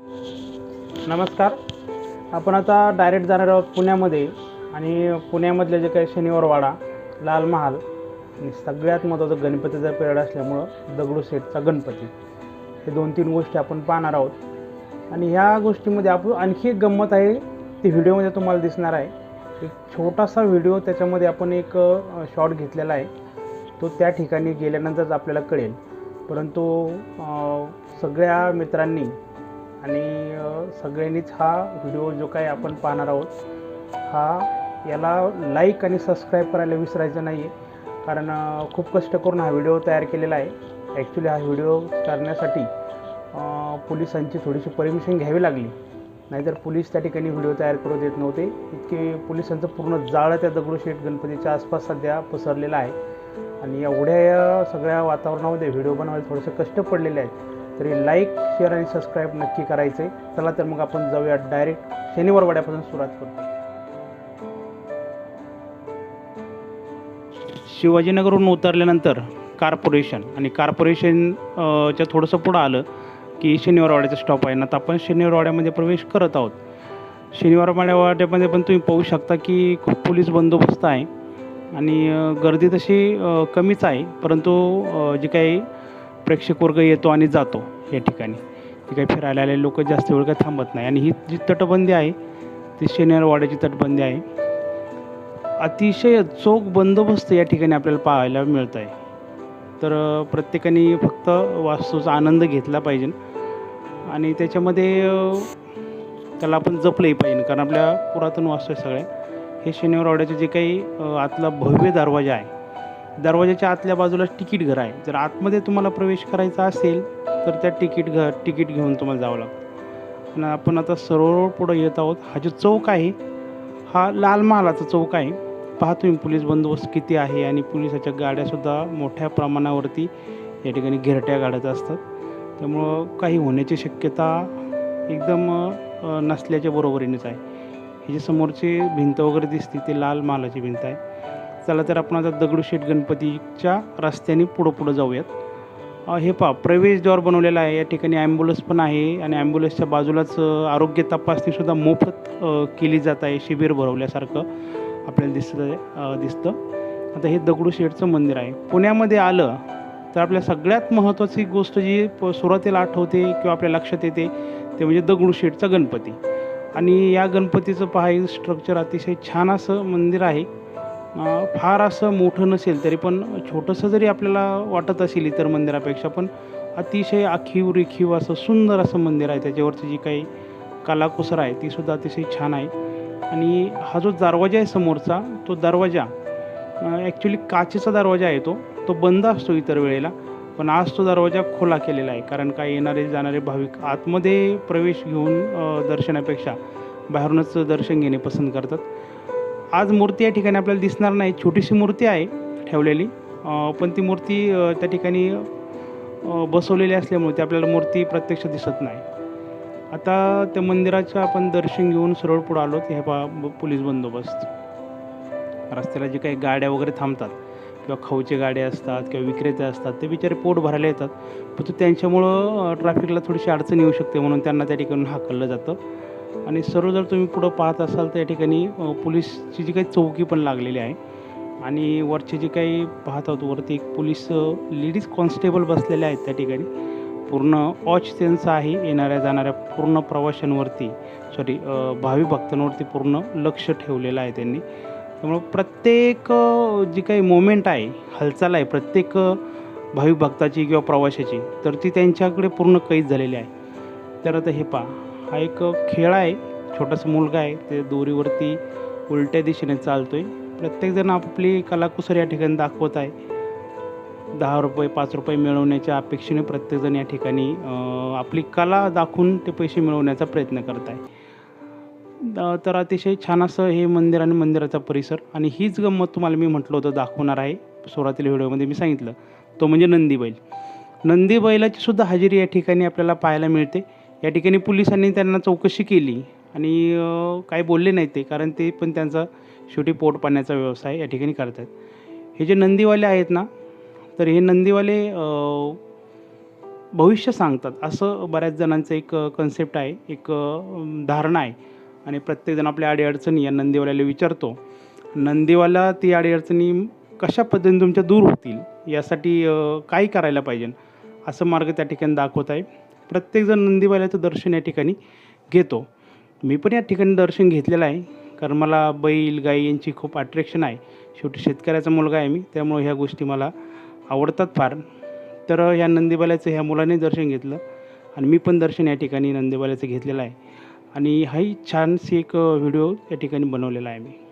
नमस्कार. आपण आता डायरेक्ट जाणार आहोत पुण्यामध्ये आणि पुण्यामधले जे काही शनिवारवाडा लाल महाल आणि सगळ्यात महत्त्वाचं गणपतीचा पिरियड असल्यामुळं दगडूशेठचा गणपती. हे दोन तीन गोष्टी आपण पाहणार आहोत. आणि ह्या गोष्टीमध्ये आपण आणखी एक गंमत आहे ती व्हिडिओमध्ये तुम्हाला दिसणार आहे. एक छोटासा व्हिडिओ त्याच्यामध्ये आपण एक शॉट घेतलेला आहे. तो त्या ठिकाणी गेल्यानंतरच आपल्याला कळेल. परंतु सगळ्या मित्रांनी आणि सगळ्यांनीच हा व्हिडिओ जो काही आपण पाहणार आहोत हा याला लाईक आणि सबस्क्राईब करायला विसरायचं नाही आहे कारण खूप कष्ट करून हा व्हिडिओ तयार केलेला आहे. ॲक्च्युली हा व्हिडिओ करण्यासाठी पोलिसांची थोडीशी परमिशन घ्यावी लागली. नाहीतर पोलीस त्या ठिकाणी व्हिडिओ तयार करू देत नव्हते. इतके पोलिसांचं पूर्ण जाळं त्या दगडूशेठ गणपतीच्या आसपास सध्या पसरलेलं आहे. आणि एवढ्या या सगळ्या वातावरणामध्ये व्हिडिओ बनवायला थोडंसं कष्ट पडलेले आहेत. तरी लाईक शेअर आणि सबस्क्राईब नक्की करायचं आहे चला तर मग आपण जाऊया डायरेक्ट शनिवार वाड्यापासून सुरुवात करतो शिवाजीनगरहून उतरल्यानंतर कार्पोरेशन आणि कार्पोरेशन थोडंसं पुढं आलं की शनिवारवाड्याचा स्टॉप आहे. ना तर आपण शनिवारवाड्यामध्ये प्रवेश करत आहोत. शनिवारवाड्यामध्ये पण तुम्ही पाहू शकता की खूप पोलीस बंदोबस्त आहे. आणि गर्दी तशी कमीच आहे. परंतु जे काही प्रेक्षक वर्ग येतो आणि जातो या ठिकाणी. ते काही फिरायला आलेले लोक जास्त वेळ काही थांबत नाही. आणि ही जी तटबंदी आहे ती शनिवारवाड्याची तटबंदी आहे. अतिशय चोख बंदोबस्त या ठिकाणी आपल्याला पाहायला मिळत आहे तर प्रत्येकाने फक्त वास्तूचा आनंद घेतला पाहिजे. आणि त्याच्यामध्ये त्याला आपण जपलंही पाहिजे. कारण आपल्या पुरातन वास्तू आहे सगळ्या. हे शनिवारवाड्याचे जे काही आतला भव्य दरवाजा आहे दरवाजाच्या आतल्या बाजूला तिकीट घर आहे. जर आतमध्ये तुम्हाला प्रवेश करायचा असेल तर त्या तिकीट घर तिकीट घेऊन तुम्हाला जावं लागतं. आणि आपण आता सरोवर पुढं येत आहोत. हा जो चौक आहे हा लाल महालाचा चौक आहे. पहा तुम्ही पोलीस बंदोबस्त किती आहे आणि पोलिसाच्या गाड्यासुद्धा मोठ्या प्रमाणावरती या ठिकाणी घेरट्या गाड्यात असतात. त्यामुळं काही होण्याची शक्यता एकदम नसल्याच्या बरोबरीनेच आहे. हे जे समोरची भिंत वगैरे दिसते ती लाल महालाची भिंत आहे. चला तर आपण आता दगडूशेठ गणपतीच्या रस्त्याने पुढं पुढं जाऊयात. हे पहा प्रवेशद्वार बनवलेला आहे. या ठिकाणी ॲम्ब्युलन्स पण आहे आणि ॲम्ब्युलन्सच्या बाजूलाच आरोग्य तपासणीसुद्धा मोफत केली जात आहे. शिबिर भरवल्यासारखं आपल्याला दिसतं आहे दिसतं. आता हे दगडूशेठचं मंदिर आहे. पुण्यामध्ये आलं तर आपल्या सगळ्यात महत्त्वाची गोष्ट जी प सुरुवातीला आठवते किंवा आपल्या लक्षात येते ते म्हणजे दगडूशेठचा गणपती. आणि या गणपतीचं पहा स्ट्रक्चर अतिशय छान असं मंदिर आहे. फार असं मोठं नसेल तरी पण छोटंसं जरी आपल्याला वाटत असेल इतर मंदिरापेक्षा पण अतिशय आखीव रेखीव असं सुंदर असं मंदिर आहे. त्याच्यावरची जी काही कलाकुसर आहे तीसुद्धा अतिशय छान आहे. आणि हा जो दरवाजा आहे समोरचा तो दरवाजा ॲक्च्युली काचेचा दरवाजा आहे तो. तो बंद असतो इतर वेळेला पण आज तो दरवाजा खुला केलेला आहे. कारण काय येणारे जाणारे भाविक आतमध्ये प्रवेश घेऊन दर्शनापेक्षा बाहेरूनच दर्शन घेणे पसंत करतात. आज मूर्ती या ठिकाणी आपल्याला दिसणार नाही. छोटीशी मूर्ती आहे ठेवलेली. पण ती मूर्ती त्या ठिकाणी बसवलेली असल्यामुळे ती आपल्याला मूर्ती प्रत्यक्ष दिसत नाही. आता त्या मंदिराचं आपण दर्शन घेऊन सरळ पुढं आलो हे पा पोलीस बंदोबस्त. रस्त्याला जे काही गाड्या वगैरे थांबतात किंवा खाऊचे गाड्या असतात किंवा विक्रेते असतात ते बिचारे पोट भरायला येतात. पण त्यांच्यामुळं ट्रॅफिकला थोडीशी अडचण येऊ शकते म्हणून त्यांना त्या ठिकाणी हाकललं जातं. आणि सर्व जर तुम्ही पुढं पाहत असाल तर या ठिकाणी पोलीसची जी काही चौकी पण लागलेली आहे. आणि वरचे जे काही पाहत आहोत वरती एक पोलीस लेडीज कॉन्स्टेबल बसलेले आहेत त्या ठिकाणी. पूर्ण वॉच त्यांचा आहे येणाऱ्या जाणाऱ्या पूर्ण प्रवाशांवरती सॉरी भावी भक्तांवरती पूर्ण लक्ष ठेवलेलं आहे त्यांनी. त्यामुळं प्रत्येक जी काही मोमेंट आहे हालचाल आहे प्रत्येक भावी भक्ताची किंवा प्रवाशाची तर ती त्यांच्याकडे पूर्ण कैद झालेली आहे. तर आता हे पहा. हा एक खेळ आहे. छोटासा मुलगा आहे. ते दोरीवरती उलट्या दिशेने चालतो आहे प्रत्येकजण आपली कलाकुसर या ठिकाणी दाखवत आहे. दहा रुपये पाच रुपये मिळवण्याच्या अपेक्षेने प्रत्येकजण या ठिकाणी आपली कला दाखवून ते पैसे मिळवण्याचा प्रयत्न करत आहे. तर अतिशय छान असं हे मंदिर आणि मंदिराचा परिसर. आणि हीच गंमत तुम्हाला मी म्हटलं होतं दाखवणार आहे. सुरुवातीला व्हिडिओमध्ये मी सांगितलं. तो म्हणजे नंदी बैल नंदी बैलाची सुद्धा हजेरी या ठिकाणी आपल्याला पाहायला मिळते. या ठिकाणी पोलिसांनी त्यांना चौकशी केली आणि काय बोलले नाही ते कारण ते पण त्यांचा शेवटी पोट पाण्याचा व्यवसाय या ठिकाणी करतात. हे जे नंदीवाले आहेत ना तर हे नंदीवाले भविष्य सांगतात. असं बऱ्याच जणांचं एक कन्सेप्ट आहे एक धारणा आहे. आणि प्रत्येकजण आपल्या अडीअडचणी या नंदीवाल्याला विचारतो. नंदीवाला ती अडीअडचणी कशा पद्धतीने तुमच्या दूर होतील? यासाठी काय करायला पाहिजे? असं मार्ग त्या ठिकाणी दाखवत आहे. प्रत्येकजण नंदीबाल्याचं दर्शन या ठिकाणी घेतो. मी पण या ठिकाणी दर्शन घेतलेलं आहे. कारण मला बैल गाई यांची खूप अट्रॅक्शन आहे. शेवटी शेतकऱ्याचा मुलगा आहे मी त्यामुळे ह्या गोष्टी मला आवडतात फार. तर ह्या नंदीबाल्याचं ह्या मुलाने दर्शन घेतलं आणि मी पण दर्शन या ठिकाणी नंदीबाल्याचं घेतलेलं आहे. आणि हाही छानशी एक व्हिडिओ या ठिकाणी बनवलेला आहे मी.